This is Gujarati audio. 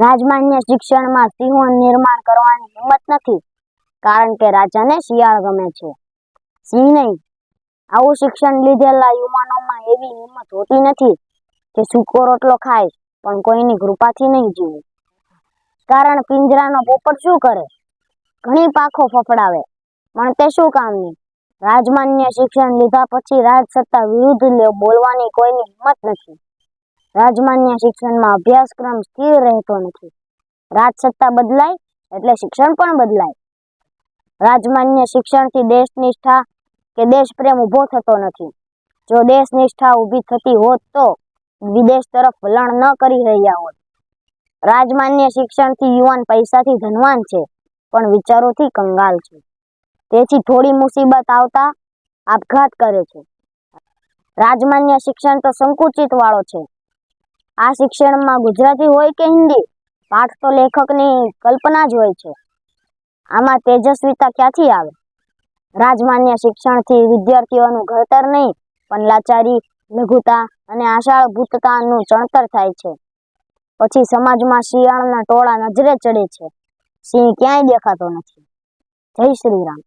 રાજમાન્ય શિક્ષણમાં સિંહોનું નિર્માણ કરવાની હિંમત નથી, કારણ કે રાજાને શિયાળ ગમે છે. સિંહ નહીં, આવું શિક્ષણ લીધેલા યુવાનોમાં એવી હિંમત હોતી નથી કે સૂકો રોટલો ખાય, પણ કોઈની કૃપાથી નહીં જીવે. કારણ પિંજરાનો પોપટ શું કરે? ઘણી પાખો ફફડાવે, પણ તે શું કામની રાજમાન્ય શિક્ષણ લીધા પછી રાજસત્તા વિરુદ્ધ લે- બોલવાની કોઈની હિંમત નથી. રાજમાન્ય શિક્ષણમાં અભ્યાસક્રમ સ્થિર રહેતો નથી. રાજસત્તા બદલાય એટલે શિક્ષણ પણ બદલાય. રાજમાન્ય શિક્ષણથી દેશનિષ્ઠા કે દેશપ્રેમ ઊભો થતો નથી. જો દેશનિષ્ઠા ઊભી થતી હોત તો વિદેશ તરફ વલણ ન કરી રહ્યા હોત. રાજમાન્ય શિક્ષણથી યુવાન પૈસાથી ધનવાન છે, પણ વિચારોથી કંગાલ છે. તેથી થોડી મુસીબત આવતા આપઘાત કરે છે. રાજમાન્ય શિક્ષણ તો સંકુચિત વાળો છે. આ શિક્ષણમાં ગુજરાતી હોય કે હિન્દી, પાઠ તો લેખકની કલ્પના જ હોય છે. આમાં તેજસ્વીતા ક્યાંથી આવે? રાજમાન્ય શિક્ષણથી વિદ્યાર્થીઓનું ઘડતર નહીં, પણ લાચારી, લઘુતા અને આશાળભૂતતાનું ચણતર થાય છે. પછી સમાજમાં શિયાળના ટોળા નજરે ચડે છે. સિંહ ક્યાંય દેખાતો નથી. જય શ્રી રામ